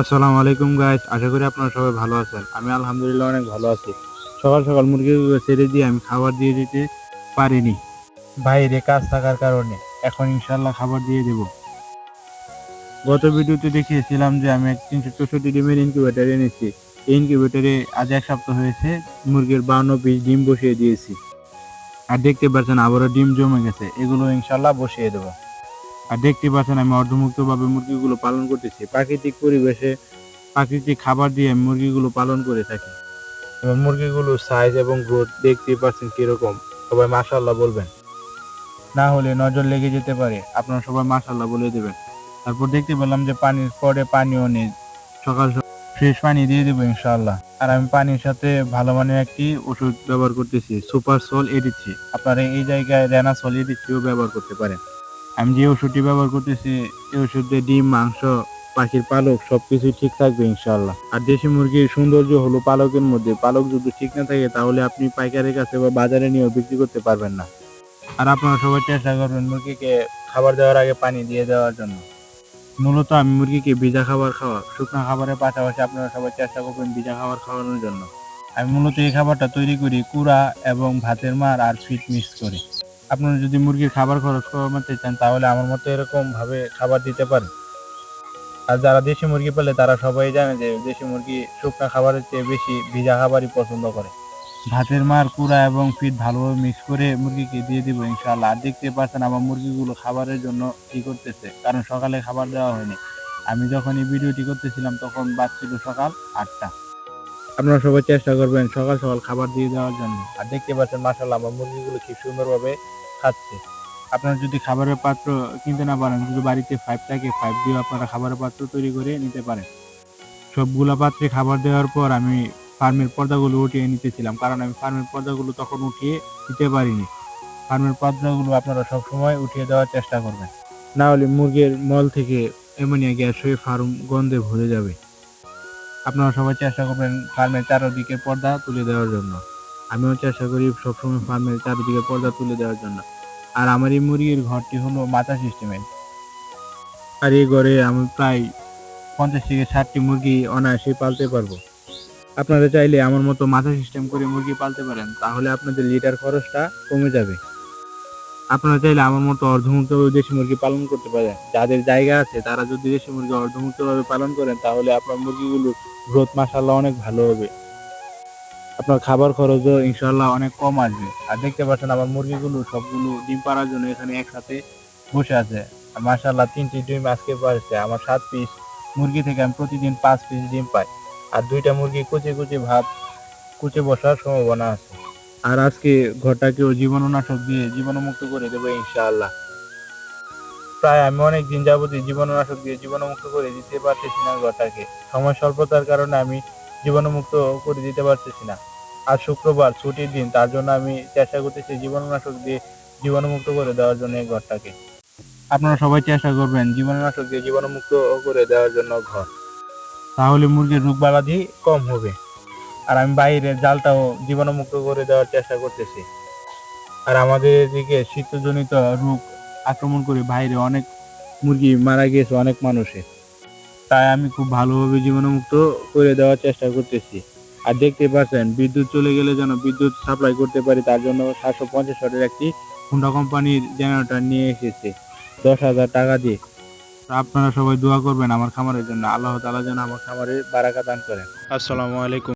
আসসালামু আলাইকুম গাইস আশা করি আপনারা সবাই ভালো আছেন। আমি আলহামদুলিল্লাহ অনেক ভালো আছি। সকাল সকাল মুরগিগুলো ছেড়ে দিয়ে আমি খাবার দিয়ে দিতে পারিনি। বাইরে কাজ থাকার কারণে এখন ইনশাল্লাহ খাবার দিয়ে দেব। গত ভিডিওতে দেখিয়েছিলাম যে আমি তিনশো চৌষট্টি ডিমের ইনকিউবেটার এনেছি। এই ইনকিউবেটারে আজ এক সপ্তাহ হয়েছে মুরগির বান্ন পিস ডিম বসিয়ে দিয়েছি। আর দেখতে পাচ্ছেন আবারও ডিম জমে গেছে। এগুলো ইনশাল্লাহ বসিয়ে দেবো। আর দেখতে পাচ্ছেন আমি অর্ধমুক্তভাবে মুরগিগুলো পালন করতেছি। প্রাকৃতিক পরিবেশে প্রাকৃতিক খাবার দিয়ে আমি মুরগিগুলো পালন করে থাকি। এবং মুরগিগুলোর সাইজ এবং গ্রোথ দেখতে পাচ্ছেন কীরকম। সবাই মাশাল্লাহ বলবেন। না হলে নজর লেগে যেতে পারে। আপনারা সবাই মাশাল্লাহ বলে দেবেন। তারপর দেখতে পেলাম যে পানির পরে পানিও নেই। সকাল ফ্রেশ পানি দিয়ে দেবো ইনশাল্লাহ আর আমি পানির সাথে ভালো মানের একটি ওষুধ ব্যবহার করতেছি, সুপার সল এডিচ্ছি আপনারা এই জায়গায় রেনা সল এডিচ্ছিও ব্যবহার করতে পারেন। আমি যে ওষুধটি ব্যবহার করতেছি, এই ওষুধে ডিম, মাংস, পাখির পালক, সবকিছু ঠিক থাকবে ইনশাল্লাহ আর দেশি মুরগির সৌন্দর্য হলো পালকের মধ্যে। পালক যদি ঠিক না থাকে, তাহলে আপনি পাইকারের কাছে বা বাজারে নিয়েও বিক্রি করতে পারবেন না। আর আপনারা সবাই চেষ্টা করবেন মুরগিকে খাবার দেওয়ার আগে পানি দিয়ে দেওয়ার জন্য। মূলত আমি মুরগিকে ভিজা খাবার খাওয়া, শুকনো খাবারের পাশাপাশি আপনারা সবাই চেষ্টা করবেন ভিজা খাবার খাওয়ানোর জন্য। আমি মূলত এই খাবারটা তৈরি করি কুড়া এবং ভাতের মার আর ফিট মিক্স করে। আপনারা যদি মুরগির খাবার খরচ কমাতে চান, তাহলে আমার মতো এরকম ভাবে খাবার দিতে পারেন। আর যারা দেশি মুরগি পেলে, তারা সবাই জানে যে দেশি মুরগি শুকনা খাবারের চেয়ে বেশি ভিজা খাবারই পছন্দ করে। ভাতের মার, কুড়া এবং ফিট ভালোভাবে মিক্স করে মুরগিকে দিয়ে দিব, ইনশাআল্লাহ। আর দেখতে পাচ্ছেন আমার মুরগিগুলো খাবারের জন্য কি করতেছে, কারণ সকালে খাবার দেওয়া হয়নি। আমি যখন এই ভিডিওটি করতেছিলাম, তখন বাজছিল সকাল আটটা। আপনারা সবাই চেষ্টা করবেন সকাল সকাল খাবার দিয়ে দেওয়ার জন্য। আর দেখতে পাচ্ছেন মাসাল্লাহ আমার মুরগিগুলো খুব সুন্দরভাবে খাচ্ছে। আপনারা যদি খাবারের পাত্র কিনতে না পারেন যদি বাড়িতে ফাইভ থাকে ফাইভ দিয়ে আপনারা খাবারের পাত্র তৈরি করে নিতে পারেন। সবগুলা পাত্রে খাবার দেওয়ার পর আমি ফার্মের পর্দাগুলো উঠিয়ে নিতেছিলাম, কারণ আমি ফার্মের পর্দাগুলো তখন উঠিয়ে দিতে পারিনি। ফার্মের পর্দাগুলো আপনারা সবসময় উঠিয়ে দেওয়ার চেষ্টা করবেন। না হলে মুরগির মল থেকে অ্যামোনিয়া গ্যাস হয়ে ফার্ম গন্ধে ভরে যাবে। আপনারা সবাই চেষ্টা করবেন ফার্মের চারদিকে পর্দা তুলে দেওয়ার জন্য। আমিও চেষ্টা করি সবসময় ফার্মের চারিদিকে পর্দা তুলে দেওয়ার জন্য। আর আমার এই মুরগির ঘরটি হলো মাথা সিস্টেমের আর এই ঘরে আমি প্রায় পঞ্চাশ থেকে ষাটটি মুরগি অনায়াসে পালতে পারব। আপনারা চাইলে আমার মতো মাথা সিস্টেম করে মুরগি পালতে পারেন, তাহলে আপনাদের লিটার খরচটা কমে যাবে। আপনারা চাইলে আমার মতো অর্ধমুক্তভাবে দেশি মুরগি পালন করতে পারেন। যাদের জায়গা আছে, তারা যদি দেশি মুরগি অর্ধমুক্তভাবে পালন করেন, তাহলে আপনার মুরগিগুলোর গ্রোথ মাসাল্লাহ অনেক ভালো হবে। আপনার খাবার খরচও ইনশাল্লাহ অনেক কম আসবে। আর দেখতে পাচ্ছেন আমার মুরগিগুলো, সবগুলো ডিম পাড়ার জন্য এখানে একসাথে বসে আছে। মাসাল্লাহ তিনটি ডিম আজকে পারছে আমার সাত পিস মুরগি থেকে আমি প্রতিদিন পাঁচ পিস ডিম পাই। আর দুইটা মুরগি কুচে কুচে ভাত, কুচে বসার সম্ভাবনা আছে। আর আজকে ঘরটাকেও জীবাণুনাশক দিয়ে জীবাণুমুক্ত করে দেবো ইনশাআল্লাহ। প্রায় আমি অনেক দিন যাবতীয় জীবাণুনাশক দিয়ে জীবাণুমুক্ত করে দিতে পারতেছি না ঘরটাকে সময় স্বল্পতার কারণে আমি জীবাণুমুক্ত করে দিতে পারতেছি না। আজ শুক্রবার, ছুটির দিন, তার জন্য আমি চেষ্টা করতেছি জীবাণুনাশক দিয়ে জীবাণুমুক্ত করে দেওয়ার জন্য এই ঘরটাকে। আপনারা সবাই চেষ্টা করবেন জীবাণুনাশক দিয়ে জীবাণুমুক্ত করে দেওয়ার জন্য ঘর। তাহলে মুরগির রোগ বালাদি কম হবে। আর আমি বাইরের জালটাও জীবাণুমুক্ত করে দেওয়ার চেষ্টা করতেছি। আর আমাদের এদিকে শীতজনিত রোগ আক্রমণ করে, বাইরে অনেক মুরগি মারা গিয়েছে, অনেক মানুষের তাই আমি খুব ভালোভাবে জীবাণুমুক্ত করে দেওয়ার চেষ্টা করতেছি। আর দেখতে পাচ্ছেন, বিদ্যুৎ চলে গেলে যেন বিদ্যুৎ সাপ্লাই করতে পারি, তার জন্য সাতশো পঞ্চাশ ওয়াটের একটি হুন্ডা কোম্পানির জেনারেটর নিয়ে এসেছে। দশ হাজার টাকা দিয়ে। আপনারা সবাই দোয়া করবেন আমার খামারের জন্য। আল্লাহ তালা যেন আমার খামারে বারাকা দান করেন। আসসালামু আলাইকুম।